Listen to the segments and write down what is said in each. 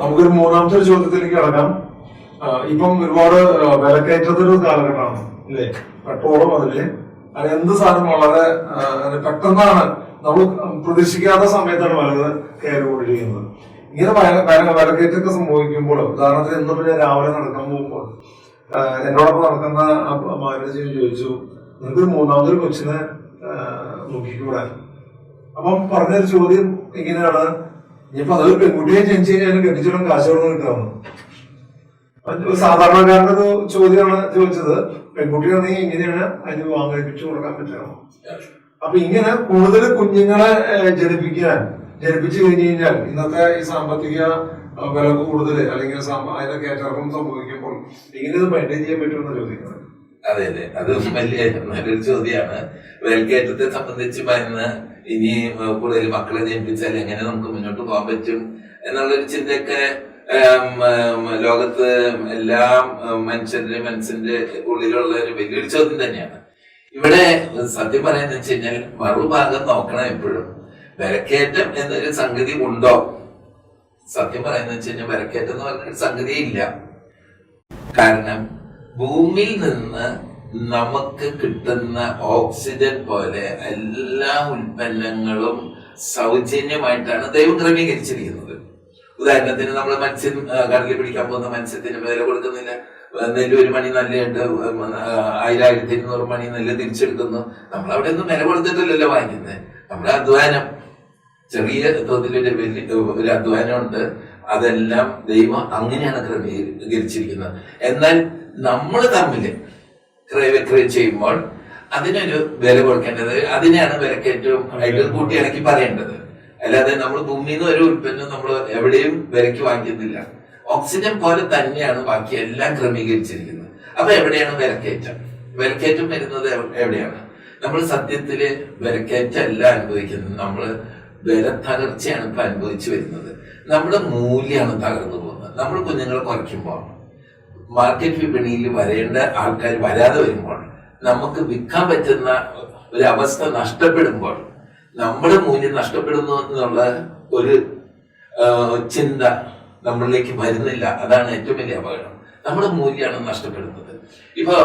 നമുക്കൊരു മൂന്നാമത്തെ ഒരു ചോദ്യത്തിലേക്ക് കടക്കാം. ഇപ്പം ഒരുപാട് വിലക്കയറ്റത്തിന്റെ ഒരു കാലഘട്ടമാണ് അല്ലേ പെട്രോളും അതിൽ. അത് എന്ത് സാധനം വളരെ പെട്ടെന്നാണ് നമ്മൾ പ്രതീക്ഷിക്കാത്ത സമയത്താണ് വില കയറിക്കൊണ്ടിരിക്കുന്നത് ഇങ്ങനെ വിലക്കയറ്റൊക്കെ സംഭവിക്കുമ്പോൾ ഉദാഹരണത്തിന് ഇന്നിപ്പോ ഞാൻ രാവിലെ നടക്കാൻ പോകുമ്പോൾ എന്നോടൊപ്പം നടക്കുന്ന മാനേജർ ചോദിച്ചു നിങ്ങൾക്ക് മൂന്നാമതൊരു കൊച്ചിനെ നോക്കിക്കൂടെ? അപ്പം പറഞ്ഞൊരു ചോദ്യം ഇങ്ങനെയാണ്. ഇനിയിപ്പോ അതൊരു പെൺകുട്ടിയെ ജനിച്ചു കഴിഞ്ഞാൽ അതിന് കെട്ടിച്ചോളം കൊടുത്ത് കിട്ടാമെന്ന് സാധാരണക്കാരുടെ ഒരു ചോദ്യമാണ് ചോദിച്ചത് പെൺകുട്ടിയാണെങ്കിൽ എങ്ങനെയാണ് അതിന് വിവാഹം കഴിപ്പിച്ചു കൊടുക്കാൻ പറ്റണം അപ്പൊ ഇങ്ങനെ കൂടുതൽ കുഞ്ഞുങ്ങളെ ജനിപ്പിക്കാൻ ജനിപ്പിച്ചു കഴിഞ്ഞു കഴിഞ്ഞാൽ ഇന്നത്തെ ഈ സാമ്പത്തിക വില കൂടുതൽ അല്ലെങ്കിൽ അതിന്റെ കയറ്റിറക്കം സംഭവിക്കുമ്പോൾ ഇങ്ങനെ ഇത് മെയിന്റെയിൻ ചെയ്യാൻ പറ്റുമെന്ന് ചോദിക്കുന്നത്. അതെ അതെ. അത് വലിയ നല്ലൊരു ചോദ്യമാണ്. വേൽക്കയറ്റത്തെ സംബന്ധിച്ച് പറയുന്ന ഇനി കൂടുതൽ മക്കളെ ജനിപ്പിച്ചാൽ എങ്ങനെ നമുക്ക് മുന്നോട്ട് പോകാൻ പറ്റും എന്നുള്ളൊരു ചിന്തയൊക്കെ ലോകത്ത് എല്ലാ മനുഷ്യന്റെ മനസ്സിന്റെ ഉള്ളിലുള്ള ഒരു വലിയൊരു ചോദ്യം തന്നെയാണ്. ഇവിടെ സത്യം പറയാന്ന് വെച്ച് കഴിഞ്ഞാൽ മറുഭാഗം നോക്കണം എപ്പോഴും. വിലക്കയറ്റം എന്നൊരു സംഗതി ഉണ്ടോ? സത്യം പറയുന്ന വെച്ച് കഴിഞ്ഞാൽ വിലക്കയറ്റം എന്ന് പറഞ്ഞൊരു സംഗതിയില്ല. കാരണം ഭൂമിയിൽ നിന്ന് നമുക്ക് കിട്ടുന്ന ഓക്സിജൻ പോലെ എല്ലാ ഉൽപ്പന്നങ്ങളും സൗജന്യമായിട്ടാണ് ദൈവം ക്രമീകരിച്ചിരിക്കുന്നത്. ഉദാഹരണത്തിന് നമ്മൾ മത്സ്യം കടലിൽ പിടിക്കാൻ പോകുന്ന മത്സ്യത്തിന് വില കൊടുക്കുന്നില്ല നെല്ല് ഒരു മണി നെല്ലുണ്ട് ആയിരം ആയിരത്തി ഇരുന്നൂറ് മണി നെല്ല് തിരിച്ചെടുക്കുന്നു. നമ്മൾ അവിടെ ഒന്നും വില കൊടുത്തിട്ടില്ലല്ലോ വാങ്ങിക്കുന്നത് നമ്മുടെ അധ്വാനം ചെറിയ തോതിലൊരു വലിയ ഒരു അധ്വാനമുണ്ട്. അതെല്ലാം ദൈവം അങ്ങനെയാണ് ക്രമീകരിച്ചിരിക്കുന്നത്. എന്നാൽ നമ്മൾ തമ്മിൽ ക്രയവിക്രയം ചെയ്യുമ്പോൾ അതിനൊരു വില കൊടുക്കേണ്ടത് അതിനെയാണ് വിലക്കയറ്റവും കൂട്ടി ഇറക്കി പറയേണ്ടത്. അല്ലാതെ നമ്മൾ ഭൂമിയിൽ നിന്ന് ഒരു ഉൽപ്പന്നം നമ്മൾ എവിടെയും വിലക്ക് വാങ്ങിക്കുന്നില്ല. ഓക്സിജൻ പോലെ തന്നെയാണ് ബാക്കി എല്ലാം ക്രമീകരിച്ചിരിക്കുന്നത്. അപ്പൊ എവിടെയാണ് വിലക്കയറ്റം? വിലക്കയറ്റം വരുന്നത് എവിടെയാണ്? നമ്മൾ സത്യത്തിൽ വിലക്കയറ്റം അല്ല അനുഭവിക്കുന്നത് നമ്മൾ വില തകർച്ചയാണ് ഇപ്പൊ അനുഭവിച്ചു വരുന്നത്. നമ്മുടെ മൂല്യമാണ് തകർന്നു പോകുന്നത്. നമ്മൾ കുഞ്ഞുങ്ങളെ കുറയ്ക്കുമ്പോൾ മാർക്കറ്റ് വിപണിയിൽ വരേണ്ട ആൾക്കാർ വരാതെ വരുമ്പോൾ നമുക്ക് വിൽക്കാൻ പറ്റുന്ന ഒരു അവസ്ഥ നഷ്ടപ്പെടുമ്പോൾ നമ്മുടെ മൂല്യം നഷ്ടപ്പെടുന്നു എന്നുള്ള ഒരു ചിന്ത നമ്മളിലേക്ക് വരുന്നില്ല. അതാണ് ഏറ്റവും വലിയ അപകടം. നമ്മുടെ മൂല്യമാണ് നഷ്ടപ്പെടുന്നത്. ഇപ്പോ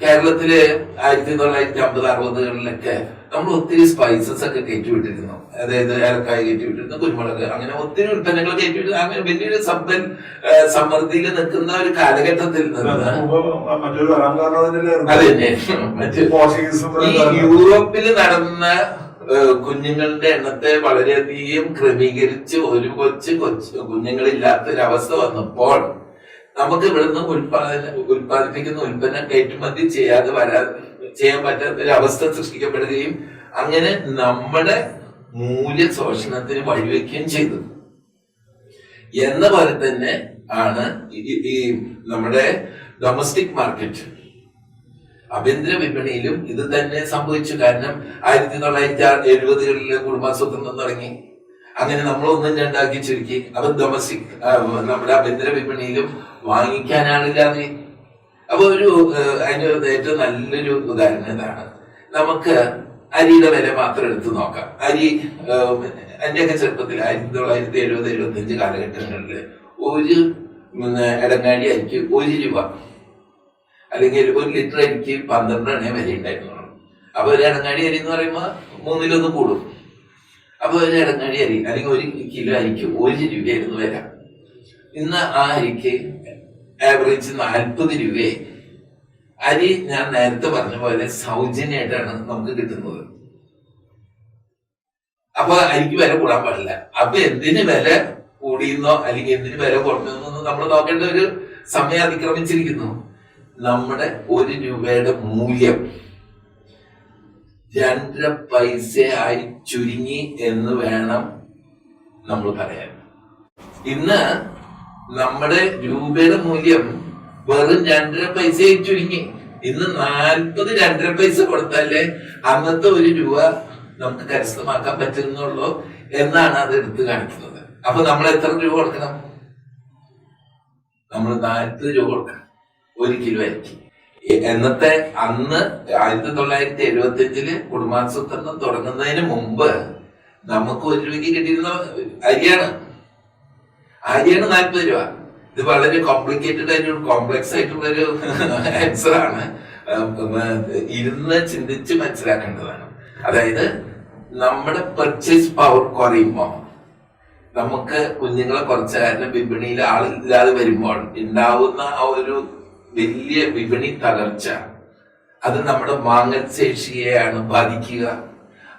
കേരളത്തിൽ ആയിരത്തി തൊള്ളായിരത്തി അമ്പത് അറുപതുകളിലൊക്കെ നമ്മൾ ഒത്തിരി സ്പൈസസ് ഒക്കെ കയറ്റിവിട്ടിരുന്നു. അതായത് ഏലക്കായ കയറ്റിവിട്ടിരുന്നു കുരുമുളക് അങ്ങനെ ഒത്തിരി ഉൽപ്പന്നങ്ങൾ കയറ്റിവിട്ടിരുന്നു. അങ്ങനെ വലിയൊരു സമ്പൽ ആ, സമൃദ്ധിയിൽ നിൽക്കുന്ന ഒരു കാലഘട്ടത്തിൽ നിന്ന് അത് യൂറോപ്പിൽ നടന്ന കുഞ്ഞുങ്ങളുടെ എണ്ണത്തെ വളരെയധികം ക്രമീകരിച്ച് ഒരു കൊച്ചു കൊച്ചു കുഞ്ഞുങ്ങളില്ലാത്ത ഒരു അവസ്ഥ വന്നപ്പോൾ നമുക്ക് ഇവിടുന്ന് ഉൽപാദന ഉൽപാദിപ്പിക്കുന്ന ഉൽപ്പന്നം കയറ്റുമതി ചെയ്യാതെ വരാ ചെയ്യാൻ പറ്റാത്ത ഒരു അവസ്ഥ സൃഷ്ടിക്കപ്പെടുകയും അങ്ങനെ നമ്മുടെ മൂല്യ ശോഷണത്തിന് വഴിവെക്കുകയും ചെയ്തു. എന്ന പോലെ തന്നെ ആണ് ഈ- നമ്മുടെ ഡൊമസ്റ്റിക് മാർക്കറ്റ് ആഭ്യന്തര വിപണിയിലും ഇത് തന്നെ സംഭവിച്ചു. കാരണം ആയിരത്തി തൊള്ളായിരത്തി എഴുപതുകളിലെ കുടുംബാസൂത്രണം തുടങ്ങി. അങ്ങനെ നമ്മളൊന്നും രണ്ടാക്കി ചുരുക്കി. അപ്പൊ ഡൊമസ്റ്റിക് നമ്മുടെ ആഭ്യന്തര വിപണിയിലും വാങ്ങിക്കാൻ ആളില്ലാതെ അപ്പൊ ഒരു അതിന്റെ ഏറ്റവും നല്ലൊരു ഉദാഹരണം എന്താണ്? നമുക്ക് അരിയുടെ വില മാത്രം എടുത്തു നോക്കാം. അരി ഏഹ്, എന്റെയൊക്കെ ചെറുപ്പത്തിൽ ആയിരത്തി തൊള്ളായിരത്തി എഴുപത് എഴുപത്തി അഞ്ച് കാലഘട്ടങ്ങളിൽ ഒരു ഇടങ്ങാടി അരിക്ക് ഒരു രൂപ അല്ലെങ്കിൽ ഒരു ലിറ്റർ അരിക്ക് പന്ത്രണ്ട് എണ്ണ വില ഉണ്ടായിരുന്നുള്ളൂ അപ്പൊ ഒരു ഇടങ്ങാടി അരി എന്ന് പറയുമ്പോൾ മൂന്നിലൊന്ന് കൂടും. അപ്പൊ ഒരു ഇടങ്ങാടി അരി അല്ലെങ്കിൽ ഒരു കിലോ അരിക്ക് ഒരു രൂപയായിരുന്നു വില. ഇന്ന് ആ അരിക്ക് ആവറേജ് നാൽപ്പത് രൂപയായി. അരി ഞാൻ നേരത്തെ പറഞ്ഞ പോലെ സൗജന്യമായിട്ടാണ് നമുക്ക് കിട്ടുന്നത്. അപ്പൊ അരിക്ക് വില കൂടാൻ പാടില്ല. അപ്പൊ എന്തിന് വില കൂടിയെന്നോ അല്ലെങ്കിൽ എന്തിന് വില കുറഞ്ഞെന്നോ നമ്മൾ നോക്കേണ്ട ഒരു സമയം അതിക്രമിച്ചിരിക്കുന്നു. നമ്മുടെ ഒരു രൂപയുടെ മൂല്യം രണ്ടര പൈസ ആയി ചുരുങ്ങി എന്ന് വേണം നമ്മൾ പറയാൻ. ഇന്ന് നമ്മുടെ രൂപയുടെ മൂല്യം വെറും രണ്ടര പൈസ ചുരുങ്ങി ഇന്ന് നാൽപ്പത് രണ്ടര പൈസ കൊടുത്താലേ അന്നത്തെ ഒരു രൂപ നമുക്ക് കരസ്ഥമാക്കാൻ പറ്റുന്നുള്ളൂ എന്നാണ് അത് എടുത്തു കാണിക്കുന്നത്. അപ്പൊ നമ്മൾ എത്ര രൂപ കൊടുക്കണം? നമ്മൾ നാൽപ്പത് രൂപ കൊടുക്കണം. ഒരു കിലോ അരിക്ക്. എന്നത്തെ അന്ന് ആയിരത്തി തൊള്ളായിരത്തി എഴുപത്തി അഞ്ചിൽ കുടുംബാസൂത്രണം തുടങ്ങുന്നതിന് മുമ്പ് നമുക്ക് ഒരു രൂപയ്ക്ക് കിട്ടിയിരുന്ന അരിയാണ്. അരിയാണ് നാൽപ്പത് രൂപ. ഇത് വളരെ കോംപ്ലിക്കേറ്റഡ് ആയിട്ട് കോംപ്ലക്സ് ആയിട്ടുള്ള ഒരു ആൻസർ ആണ്. ഇരുന്ന് ചിന്തിച്ച് മനസ്സിലാക്കേണ്ടതാണ് അതായത് നമ്മുടെ പർച്ചേസ് പവർ കുറയുമ്പോൾ നമുക്ക് കുഞ്ഞുങ്ങളെ കുറച്ച് കാരണം വിപണിയിൽ ആളില്ലാതെ വരുമ്പോൾ ഉണ്ടാവുന്ന ആ ഒരു വലിയ വിപണി തകർച്ച അത് നമ്മുടെ വാങ്ങൽ ശേഷിയെയാണ് ബാധിക്കുക.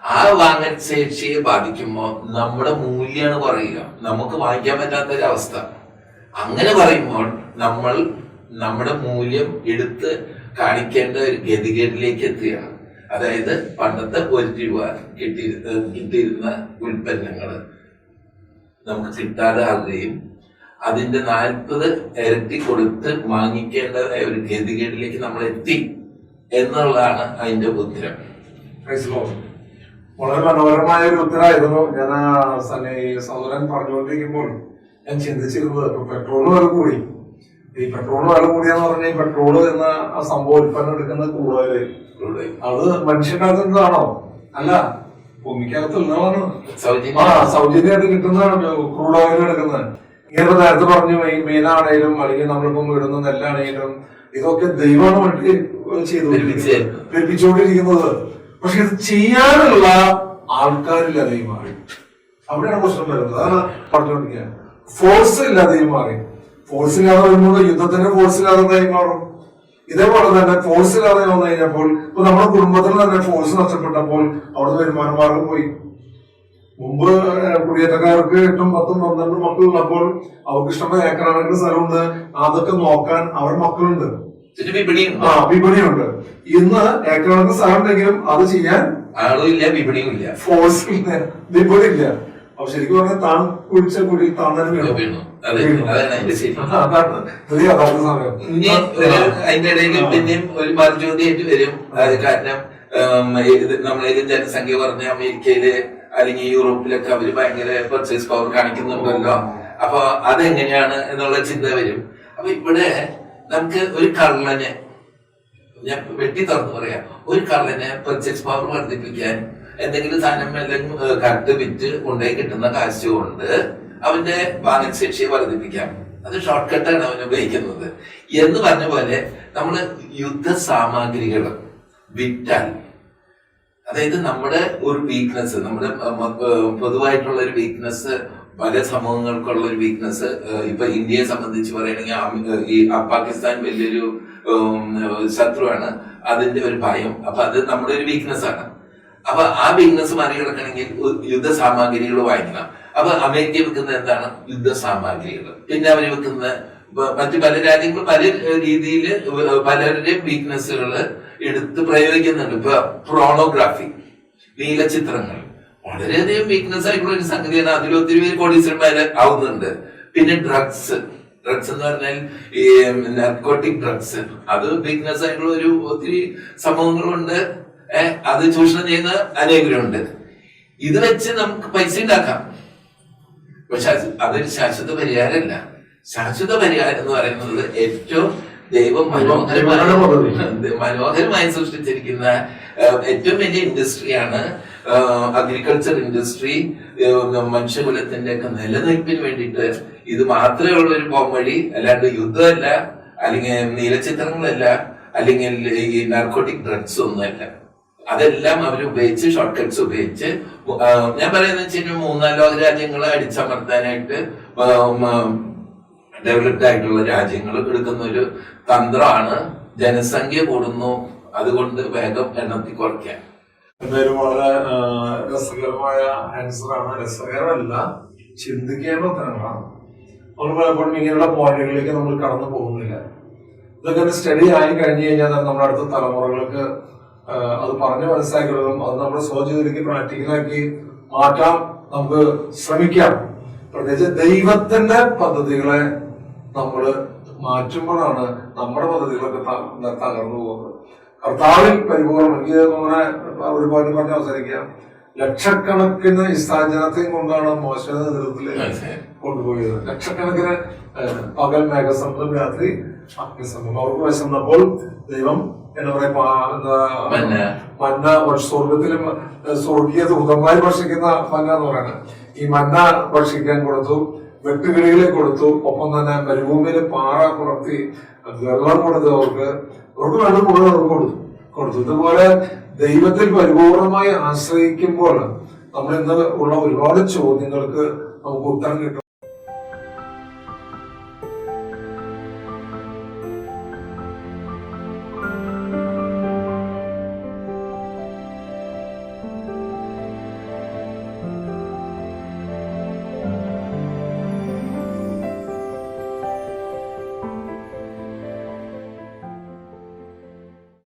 ആ വാങ്ങൽ ശേഷിയെ ബാധിക്കുമ്പോൾ നമ്മുടെ മൂല്യമാണ് കുറയുക നമുക്ക് വാങ്ങിക്കാൻ പറ്റാത്ത ഒരു അവസ്ഥ അങ്ങനെ പറയുമ്പോൾ നമ്മൾ നമ്മുടെ മൂല്യം എടുത്ത് കാണിക്കേണ്ട ഒരു ഗതികേടിലേക്ക് എത്തുകയാണ് അതായത് പണ്ടത്തെ ഒരു രൂപ കിട്ടി കിട്ടിയിരുന്ന ഉൽപ്പന്നങ്ങൾ നമുക്ക് കിട്ടാതെ ആകുകയും അതിന്റെ നാൽപ്പത് ഇരട്ടി കൊടുത്ത് വാങ്ങിക്കേണ്ടതായ ഒരു ഗതികേടിലേക്ക് നമ്മൾ എത്തി എന്നുള്ളതാണ് അതിന്റെ ഉത്തരം. വളരെ മനോഹരമായ ഒരു ഉത്തരമായിരുന്നു. ഞാൻ ഈ സഹോദരൻ പറഞ്ഞുകൊണ്ടിരിക്കുമ്പോൾ ഞാൻ ചിന്തിച്ചിരുന്നത് ഇപ്പൊ പെട്രോൾ വില കൂടി. ഈ പെട്രോൾ വില കൂടിയെന്ന് പറഞ്ഞാൽ ഈ പെട്രോൾ എന്ന ആ സംഭവ ഉൽപ്പന്നം എടുക്കുന്ന കൂടുതൽ അത് മനുഷ്യനകത്തുന്നതാണോ അല്ല ഭൂമിക്കകത്തുള്ളതാണ് ആ സൗജന്യം സൗജന്യമായിട്ട് കിട്ടുന്നതാണ് ക്രൂഡ് ഓയിൽ എടുക്കുന്നത്. ഇങ്ങനെ നേരത്തെ പറഞ്ഞു മീനാണേലും അല്ലെങ്കിൽ നമ്മളിപ്പം ഇടുന്ന നെല്ലാണേലും ഇതൊക്കെ ദൈവമാണ് മറ്റു ചെയ്തു പെരുപ്പിച്ച്. പക്ഷെ ഇത് ചെയ്യാനുള്ള ആൾക്കാരില്ലാതെയും മാറി. അവിടെയാണ് പ്രശ്നം വരുന്നത്. അതാണ് പറഞ്ഞുകൊണ്ടിരിക്കുക. ഫോഴ്സ് ഇല്ലാതെയും മാറി. ഫോഴ്സ് ഇല്ലാതെ വരുമ്പോൾ യുദ്ധത്തിന്റെ ഫോഴ്സ് ഇല്ലാതെ മാറും. ഇതേപോലെ തന്നെ ഫോഴ്സ് ഇല്ലാതെ വന്നു കഴിഞ്ഞപ്പോൾ ഇപ്പൊ നമ്മുടെ കുടുംബത്തിൽ തന്നെ ഫോഴ്സ് നഷ്ടപ്പെട്ടപ്പോൾ അവിടെ വരുമാന മാർഗം പോയി. മുമ്പ് കുടിയേറ്റക്കാർക്ക് എട്ടും പത്തും പന്ത്രണ്ടും മക്കളുള്ളപ്പോൾ അവർക്ക് ഇഷ്ടമായ ഏക്കറാണെങ്കിൽ സ്ഥലമുണ്ട്. അതൊക്കെ നോക്കാൻ അവർ മക്കളുണ്ട്. ആ വിപണിയുണ്ട് ഇന്ന് സ്ഥലം ഉണ്ടെങ്കിലും അത് ചെയ്യാൻ ആളില്ല ഇല്ല വിപണിയും ഇല്ല. ഫോഴ്സ് ഇല്ല. വിപണി ഇല്ല. അപ്പൊ ശരിക്കും പറഞ്ഞാൽ താൻ കുഴിച്ച കുടി താൻ വീണു. അതിന്റെ ഇടയിൽ പിന്നെയും ഒരു മറുചോദ്യമായിട്ട് വരും. അത് കാരണം നമ്മളേലും ജനസംഖ്യ പറഞ്ഞ അമേരിക്കയിൽ അല്ലെങ്കിൽ യൂറോപ്പിലൊക്കെ അവർ ഭയങ്കര പർച്ചേസ് പവർ കാണിക്കുന്നുണ്ടല്ലോ. അപ്പൊ അതെങ്ങനെയാണ് എന്നുള്ള ചിന്ത വരും. അപ്പൊ ഇവിടെ നമുക്ക് ഒരു കള്ളനെ ഞാൻ വെട്ടി തുറന്ന് പറയാം. ഒരു കള്ളനെ പർച്ചേസ് പവർ വർദ്ധിപ്പിക്കാൻ എന്തെങ്കിലും സാധനം അല്ലെങ്കിൽ കട്ട് വിറ്റ് കൊണ്ടുപോയി കിട്ടുന്ന കാശ് കൊണ്ട് അവന്റെ ശേഷിയെ വർദ്ധിപ്പിക്കാം. അത് ഷോർട്ട് കട്ടാണ് അവൻ ഉപയോഗിക്കുന്നത്. എന്ന് പറഞ്ഞ പോലെ നമ്മൾ യുദ്ധ സാമഗ്രികൾ വിറ്റാൽ അതായത് നമ്മുടെ ഒരു വീക്ക്നെസ് നമ്മുടെ പൊതുവായിട്ടുള്ള ഒരു വീക്ക്നെസ് പല സമൂഹങ്ങൾക്കുള്ള ഒരു വീക്ക്നെസ് ഇപ്പൊ ഇന്ത്യയെ സംബന്ധിച്ച് പറയുകയാണെങ്കിൽ ഈ പാകിസ്ഥാൻ വലിയൊരു ശത്രുവാണ്. അതിന്റെ ഒരു ഭയം. അപ്പൊ അത് നമ്മുടെ ഒരു വീക്ക്നെസ് ആണ്. അപ്പൊ ആ വീക്ക്നെസ് മറികടക്കണമെങ്കിൽ യുദ്ധ സാമഗ്രികൾ വാങ്ങിക്കണം. അപ്പൊ അമേരിക്ക വെക്കുന്ന എന്താണ്? യുദ്ധ സാമഗ്രികൾ. പിന്നെ അവർ വെക്കുന്ന മറ്റു പല രാജ്യങ്ങളും പല രീതിയിൽ പലരുടെയും വീക്ക്നെസ്സുകൾ എടുത്ത് പ്രയോഗിക്കുന്നുണ്ട്. ഇപ്പൊ പ്രോണോഗ്രാഫി നീലചിത്രങ്ങൾ. വളരെയധികം വീക്ക്നെസ് ആയിട്ടുള്ള ഒരു സംഗതിയാണ്. അതിൽ ഒത്തിരി പേര് കോടീശ്വരന്മാര് ആവുന്നുണ്ട്. പിന്നെ ഡ്രഗ്സ് ഡ്രഗ്സ് എന്ന് പറഞ്ഞാൽ ഈ നർക്കോട്ടിക് ഡ്രഗ്സ് അത് വീക്ക്നെസ് ആയിട്ടുള്ള ഒരു ഒത്തിരി സംഭവങ്ങളുണ്ട്. അത് ചൂഷണം ചെയ്യുന്ന അനേകരുണ്ട്. ഇത് വെച്ച് നമുക്ക് പൈസ ഉണ്ടാക്കാം. പക്ഷെ അത് അതൊരു ശാശ്വത പരിഹാരമല്ല. ശാശ്വത പരിഹാരം എന്ന് പറയുന്നത് ഏറ്റവും ദൈവം മനോഹരമായ. മനോഹരമായി സൃഷ്ടിച്ചിരിക്കുന്ന ഏറ്റവും വലിയ ഇൻഡസ്ട്രിയാണ് അഗ്രികൾച്ചർ ഇൻഡസ്ട്രി മനുഷ്യകുലത്തിന്റെ ഒക്കെ നിലനിൽപ്പിന് വേണ്ടിയിട്ട് ഇത് മാത്രമേ ഉള്ള ഒരു പോംവഴി അല്ലാണ്ട് യുദ്ധമല്ല അല്ലെങ്കിൽ നീലചിത്രങ്ങളല്ല അല്ലെങ്കിൽ ഈ നാർക്കോട്ടിക് ഡ്രഗ്സ് ഒന്നുമല്ല. അതെല്ലാം അവർ ഉപയോഗിച്ച് ഷോർട്ട് കട്ട്സ് ഉപയോഗിച്ച് ഞാൻ പറയുന്നത് വെച്ച് കഴിഞ്ഞാൽ മൂന്നാം ലോക രാജ്യങ്ങളെ അടിച്ചമർത്താനായിട്ട് ഡെവലപ്ഡ് ആയിട്ടുള്ള രാജ്യങ്ങൾ എടുക്കുന്ന ഒരു തന്ത്രമാണ്. ജനസംഖ്യ കൂടുന്നു അതുകൊണ്ട് വേഗം എണ്ണത്തിൽ കുറയ്ക്കാൻ എന്തായാലും വളരെ രസകരമായ രസകരമായ ആൻസറാണ് രസകരമല്ല ചിന്തിക്കേണ്ട ഉത്തരങ്ങളാണ്. നമ്മൾ പലപ്പോഴും ഇങ്ങനെയുള്ള പോയിന്റുകളിലേക്ക് നമ്മൾ കടന്നു പോകുന്നില്ല. ഇതൊക്കെ ഒരു സ്റ്റഡി ആയി കഴിഞ്ഞു കഴിഞ്ഞാൽ നമ്മുടെ അടുത്ത തലമുറകൾക്ക് അത് പറഞ്ഞു മനസ്സിലാക്കുന്നതും അത് നമ്മുടെ സ്വജീവിതത്തിലേക്ക് പ്രാക്ടിക്കലാക്കി മാറ്റാൻ നമുക്ക് ശ്രമിക്കാം. പ്രത്യേകിച്ച് ദൈവത്തിന്റെ പദ്ധതികളെ നമ്മൾ മാറ്റുമ്പോഴാണ് നമ്മുടെ പദ്ധതികളൊക്കെ തകർന്നു പോകുന്നത്. കർത്താവിൽ പരിപൂർണം എനിക്ക് അങ്ങനെ ഒരു പോയിന്റ് പറഞ്ഞ് അവസാനിക്കാം ലക്ഷക്കണക്കിന് ഇസ്താജനത്തെയും കൊണ്ടാണ് മോശം നേതൃത്വത്തിൽ കൊണ്ടുപോയത്. ലക്ഷക്കണക്കിന് പകൽ മേഘസമുദ്രം രാത്രി അഗ്നിസമുദ്രം അവർക്ക് വിശന്നപ്പോൾ ദൈവം എന്താ പറയാ മന്ന. സ്വർഗത്തിലും സ്വർഗീയ ദൂതന്മാർ ഭക്ഷിക്കുന്ന മന്ന എന്ന് പറയുന്നത് ഈ മന്ന ഭക്ഷിക്കാൻ കൊടുത്തു വെട്ടുകിളികളെ കൊടുത്തു. ഒപ്പം തന്നെ മരുഭൂമിയിൽ പാറ പുറത്തി വെള്ളം കൊടുത്തു അവർക്ക്. അവർക്ക് വേണം മുഴുവൻ അവർക്ക് കൊടുത്തു കൊടുത്തു ഇതുപോലെ ദൈവത്തിൽ പരിപൂർണമായി ആശ്രയിക്കുമ്പോൾ നമ്മൾ ഇന്ന് ഉള്ള ഒരുപാട് ചോദ്യങ്ങൾക്ക് നമുക്ക് ഉത്തരം കിട്ടും.